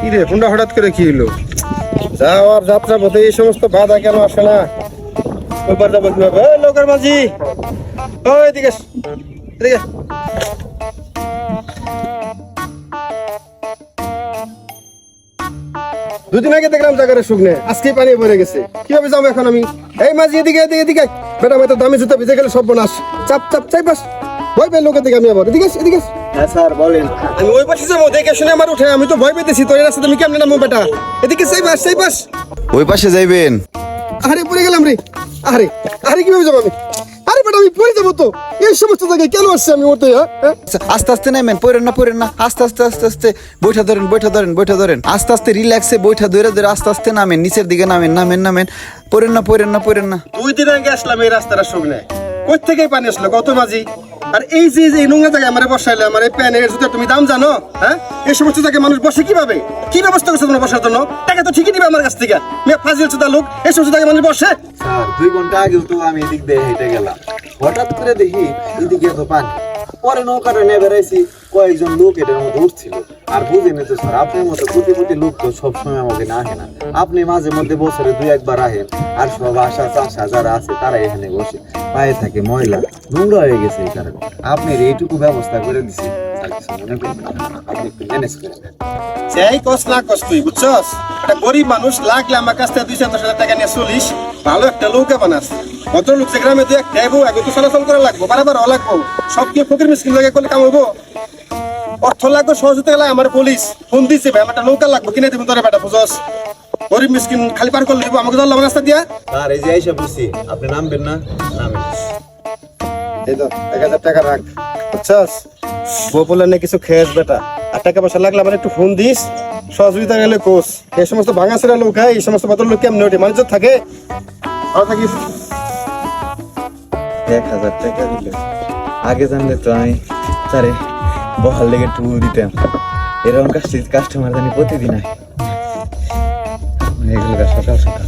কি রে হঠাৎ করে কি হলো যাত্রা পথে এই সমস্ত বাধা কেন আসে না? যাব কীভাবে? ওই লোকের মাঝি! ওই এদিকে এদিকে দুদিন আগে দেখলাম জায়গার শুকনে আজকে পানি ভরে গেছে। কীভাবে যাব এখন আমি? এই মাঝি, এদিকে এদিকে এদিকে। বেটা মেয়েটা দামি জুতা ভিজে গেলে সব বোনাস চাপ চাপ, চাই পাস ভয় পেয়ে লোকের দিকে আমি আবার। এদিকে এদিকে। হ্যাঁ স্যার বলেন। আমি ওই পাশে যাব দেখে শুনে আমার উঠে আমি তো ভয় পেতেছি তোর রাস্তা তুমি কেমনে নামো বেটা? এদিকে সেই পাস সেই পাস ওই পাশে যাইবেন। আরে পড়ে গেলাম রে। আরে আরে কীভাবে যাব আমি? আরে বেটা আমি পড়ে যাব তো। এই সমস্ত জায়গায় কেন আসছে আমি ওতে হ্যাঁ? আচ্ছা, আস্তে আস্তে নামেন পড়েন না পড়েন না। আস্তে আস্তে আস্তে আস্তে বৈঠা ধরেন বৈঠা ধরেন বৈঠা ধরেন। আস্তে আস্তে রিল্যাক্সে বৈঠা ধরে ধরে আস্তে আস্তে নামেন নিচের দিকে নামেন নামেন নামেন। পড়েন না পড়েন না পড়েন না। দুই দিন আগে আসলাম এই রাস্তাটা শুকনে কই থেকে পানি আসলো? কত মাঝি। আর এই যে এই নোংরা জায়গায় আমার বসাইলে, আমার এই প্যানের জুতো তুমি দাম জানো? হ্যাঁ? এই সমস্ত জায়গায় মানুষ বসে কীভাবে? কি ব্যবস্থা করছে তোমার বসার জন্য? টাকা তো ঠিকই দিবে আমার কাছ থেকে। মেয়ে ফাজিল চুদা লোক, এই সমস্ত জায়গায় মানুষ বসে। দুই ঘণ্টা আগে তো আমি এদিক দিয়ে হেঁটে গেলাম। হঠাৎ করে দেখি এদিকে তো পানি। পরে নৌকাটা নিয়ে বেড়াইছি, কয়েকজন লোক এটার মধ্যে উঠছিল আর বুঝেনি তো স্যার, আপনার মতো কোটি কোটি লোক তো সবসময় আমাকে না আসে না। আপনি মাঝে মধ্যে বছরে দুই একবার আহেন আর সব আশা চাষা যারা আছে তারা এখানে বসে। পায়ে থাকে ময়লা। নোংরা হয়ে গেছে এই কারণে। আপনি এইটুকু ব্যবস্থা করে দিছি। আপনি একটু ম্যানেজ করে দেন। সেই কস না কস তুই বুঝছস? গরিব মানুষ লাগলে আমার কাছ থেকে দুই দশ হাজার টাকা নিয়ে চলিস ভালো একটা লোকে বানাস অত লোক যে গ্রামে একটা এবো আগে তো চলাচল করা লাগবো বারবার লাগবো। সব কি ফকির মিসকিন লাগে করলে কাম হব। অর্থ লাগবে সহযোগিতা গেলে আমার পুলিশ ফোন দিছে ভাই আমার একটা নৌকা লাগবো কিনে দিবেন তোরা বেটা বুঝছস? গরিব মিসকিন খালি পার করলে দিব আমাকে ধরলাম রাস্তা দিয়া। আর এই যে এসে বলছি আপনি নামবেন না নামেন এই তো এক হাজার টাকা রাখ বুঝছস? বউ বলে না কিছু খেয়েছ বেটা। আর টাকা পয়সা লাগলে আমার একটু ফোন দিস। সহযোগিতা গেলে কোচ। এই সমস্ত ভাঙা ছেড়া লোক, হয়, এই সমস্ত পাত্র লোক কেমন ওঠে? মানুষ থাকে। থাকিস এক হাজার টাকা দিল। আগে জানলে তো আমি তারে বহাল লেগে টুল দিতাম। এরকম কাস্টমার জানি প্রতিদিন আয়। এগুলো সকাল সকাল।